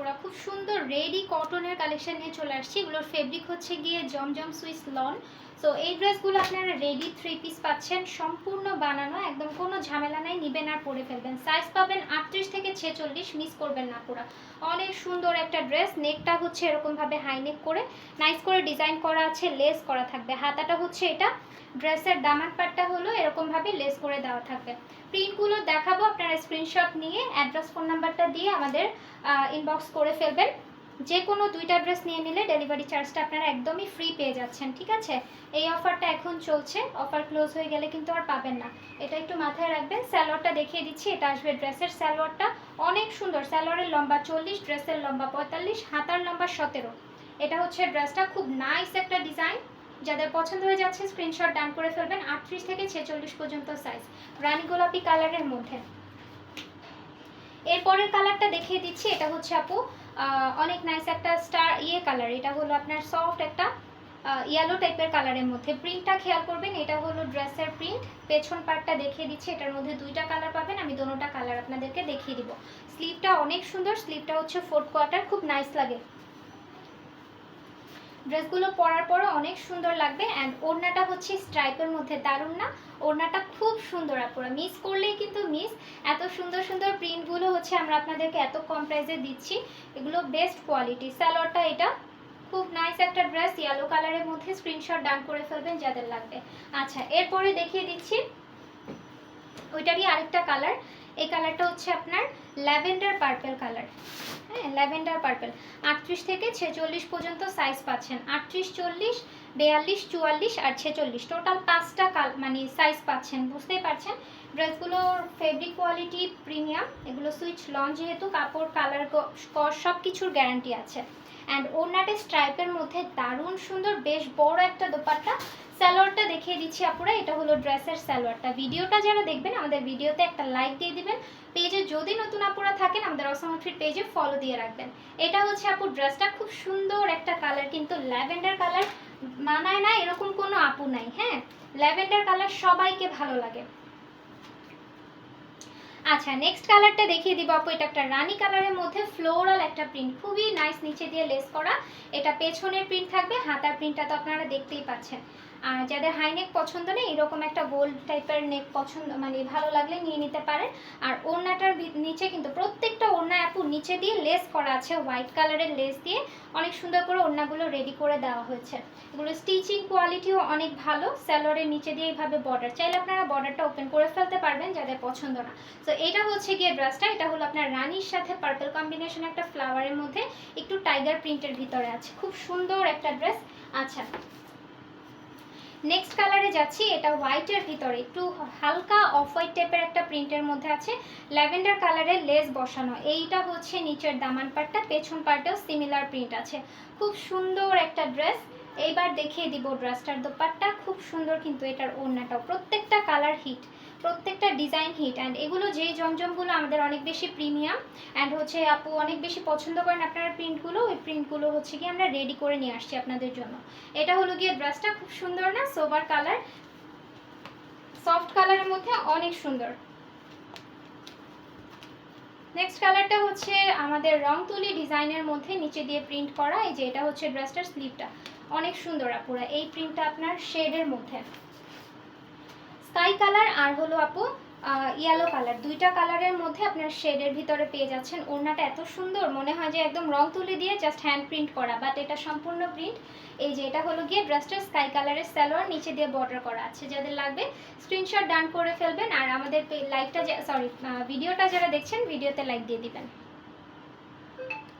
আপুরা খুব সুন্দর রেডি কটনের কালেকশন নিয়ে চলে আসছি। এগুলোর ফেব্রিক হচ্ছে গিয়ে জমজম সুইস লন। সো এই ড্রেসগুলো আপনারা রেডি থ্রি পিস পাচ্ছেন, সম্পূর্ণ বানানো, একদম কোনো ঝামেলা নাই, নিবেন আর পরে ফেলবেন। সাইজ পাবেন আটত্রিশ থেকে ছেচল্লিশ মিস করবেন না পুরা। অনেক সুন্দর একটা ড্রেস নেকটা হচ্ছে এরকমভাবে হাই নেক করে নাইস করে ডিজাইন করা আছে লেস করা থাকবে। হাতাটা হচ্ছে এটা ড্রেসের দামার পাটটা হলো এরকমভাবে লেস করে দেওয়া থাকবে। প্রিন্টগুলো দেখাবো, আপনারা স্ক্রিনশট নিয়ে অ্যাড্রেস ফোন নাম্বারটা দিয়ে আমাদের ইনবক্স করে ফেলবেন। যে কোনো দুইটা ড্রেস নিয়ে নিলে ডেলিভারি চার্জটা আপনারা একদমই ফ্রি পেয়ে যাচ্ছেন, ঠিক আছে? এই অফারটা এখন চলছে অফার ক্লোজ হয়ে গেলে কিন্তু আর পাবেন না। এটা একটু মাথায় রাখবেন স্যালোয়ারটা দেখিয়ে দিচ্ছি, এটা আসবে ড্রেসের স্যালোয়ারটা অনেক সুন্দর স্যালোয়ারের লম্বা চল্লিশ ড্রেসের লম্বা পঁয়তাল্লিশ, হাতার লম্বা সতেরো। এটা হচ্ছে ড্রেসটা খুব নাইস একটা ডিজাইন যাদের পছন্দ হয়ে যাচ্ছে স্ক্রিনশট ডান করে ফেলবেন, আটত্রিশ থেকে ছেচল্লিশ পর্যন্ত সাইজ রানী গোলাপি কালারের মধ্যে। এরপরের কালারটা দেখিয়ে দিচ্ছি, এটা হচ্ছে আপু অনেক নাইস একটা স্টার ইয়ে কালার এটা হলো আপনার সফট একটা ইয়েলো টাইপের কালারের মধ্যে। প্রিন্টটা খেয়াল করবেন, এটা হলো ড্রেসের প্রিন্ট পেছন পার্টটা দেখিয়ে দিচ্ছি, এটার মধ্যে দুইটা কালার পাবেন, আমি দোনোটা কালার আপনাদেরকে দেখিয়ে দিব। স্লিভটা অনেক সুন্দর স্লিভটা হচ্ছে ফোর্থ কোয়ার্টার খুব নাইস লাগে। ড্রেসগুলো পরার পরে অনেক সুন্দর লাগবে অ্যান্ড ওড়নাটা হচ্ছে স্ট্রাইপের মধ্যে দারুণ না? ওড়নাটা খুব সুন্দর আপনারা মিস করলেই কিন্তু মিস এত সুন্দর সুন্দর প্রিন্টগুলো হচ্ছে আমরা আপনাদেরকে এত কম প্রাইসে দিচ্ছি। এগুলো বেস্ট কোয়ালিটি স্যালোয়ারটা এটা, খুব নাইস একটা ড্রেস ইয়েলো কালারের মধ্যে স্ক্রিনশট ডান করে ফেলবেন যাদের লাগবে। আচ্ছা এরপরে দেখিয়ে দিচ্ছি, ওইটারই আরেকটা কালার এই কালারটা হচ্ছে আপনার ল্যাভেন্ডার পার্পেল কালার হ্যাঁ ল্যাভেন্ডার পার্পেল। আটত্রিশ থেকে ছেচল্লিশ পর্যন্ত সাইজ পাচ্ছেন। আটত্রিশ চল্লিশ বিয়াল্লিশ, চুয়াল্লিশ আর ছেচল্লিশ। টোটাল পাঁচটা কাল মানে সাইজ পাচ্ছেন, বুঝতেই পারছেন? ড্রেসগুলোর ফেব্রিক কোয়ালিটি প্রিমিয়াম এগুলো সুইচ লঞ্চ যেহেতু, কাপড় কালার সব কিছুর গ্যারান্টি আছে। অ্যান্ড ওড়নাটা স্ট্রাইপের মধ্যে দারুণ সুন্দর, বেশ বড় একটা দোপাট্টা। স্যালোয়ারটা দেখিয়ে দিচ্ছি আপুরা, এটা হলো ড্রেসের স্যালোয়ারটা ভিডিওটা যারা দেখবেন, আমাদের ভিডিওতে একটা লাইক দিয়ে দিবেন। পেজে যদি নতুন আপুরা থাকেন, আমাদের অসমথ্রির পেজে ফলো দিয়ে রাখবেন। এটা হচ্ছে আপু, ড্রেসটা খুব সুন্দর একটা কালার কিন্তু ল্যাভেন্ডার কালার মানায় না, এরকম কোনো আপু নাই হ্যাঁ? ল্যাভেন্ডার কালার সবাইকে ভালো লাগে। আচ্ছা নেক্সট কালারটা দেখিয়ে দিব আপু, এটা একটা রানী কালারের মধ্যে ফ্লোরাল একটা প্রিন্ট খুবই নাইস নিচে দিয়ে লেস করা। এটা পেছনের প্রিন্ট থাকবে, হাতার প্রিন্টটা তো আপনারা দেখতেই পাচ্ছেন। আর যাদের হাই নেক পছন্দ নেই, এরকম একটা গোল্ড টাইপের নেক পছন্দ মানে ভালো লাগলে নিয়ে নিতে পারেন। আর ওড়নাটার নিচে কিন্তু প্রত্যেকটা ওড়না আপু নিচে দিয়ে লেস করা আছে হোয়াইট কালারের লেস দিয়ে। অনেক সুন্দর করে ওড়নাগুলো রেডি করে দেওয়া হয়েছে। এগুলো স্টিচিং কোয়ালিটিও অনেক ভালো স্যালোয়ারের নিচে দিয়ে এইভাবে বর্ডার চাইলে আপনারা বর্ডারটা ওপেন করে ফেলতে পারবেন যাদের পছন্দ না। তো এটা হচ্ছে গিয়ে ড্রেসটা এটা হলো আপনার রানীর সাথে পার্পল কম্বিনেশন একটা ফ্লাওয়ারের মধ্যে, একটু টাইগার প্রিন্টের ভিতরে আছে। খুব সুন্দর একটা ড্রেস আচ্ছা নেক্সট কালারে যাচ্ছি, এটা হোয়াইটের ভিতরে। একটু হালকা অফ হোয়াইট টাইপের একটা প্রিন্টের মধ্যে আছে। ল্যাভেন্ডার কালারের লেস বসানো। এইটা হচ্ছে নিচের দামান পার্টটা পেছন পার্টেও সিমিলার প্রিন্ট আছে। খুব সুন্দর একটা ড্রেস এইবার দেখিয়ে দিব ড্রেসটার দোপাট্টা। খুব সুন্দর কিন্তু এটার ওড়নাটাও। প্রত্যেকটা কালার হিট প্রত্যেকটা ডিজাইন হিট অ্যান্ড এগুলো যেই জমজমগুলো আমাদের অনেক বেশি প্রিমিয়াম অ্যান্ড হচ্ছে আপু অনেক বেশি পছন্দ করেন আপনারা প্রিন্টগুলো ওই প্রিন্টগুলো হচ্ছে কি আমরা রেডি করে নিয়ে আসছি আপনাদের জন্য। এটা হলো গিয়ে ড্রেসটা, খুব সুন্দর না? সোবার কালার সফট কালারের মধ্যে অনেক সুন্দর। নেক্সট কালারটা হচ্ছে আমাদের রং তুলি ডিজাইনের মধ্যে নিচে দিয়ে প্রিন্ট করা। এই যে এটা হচ্ছে ড্রেসটার স্লিভটা অনেক সুন্দর আপুরা এই প্রিন্টটা আপনার শেডের মধ্যে। স্কাই কালার আর হলো আপু ইয়েলো কালার দুইটা কালারের মধ্যে আপনার শেডের ভিতরে পেয়ে যাচ্ছেন। ওড়নাটা এত সুন্দর, মনে হয় যে একদম রং তুলে দিয়ে জাস্ট হ্যান্ড প্রিন্ট করা বাট এটা সম্পূর্ণ প্রিন্ট এই যে এটা হলো গিয়ে ড্রেসটা স্কাই কালারের স্যালোয়ার নিচে দিয়ে বর্ডার করা আছে। যাদের লাগবে স্ক্রিনশট ডান করে ফেলবেন, আর আমাদের লাইকটা সরি ভিডিওটা যারা দেখছেন ভিডিওতে লাইক দিয়ে দিবেন।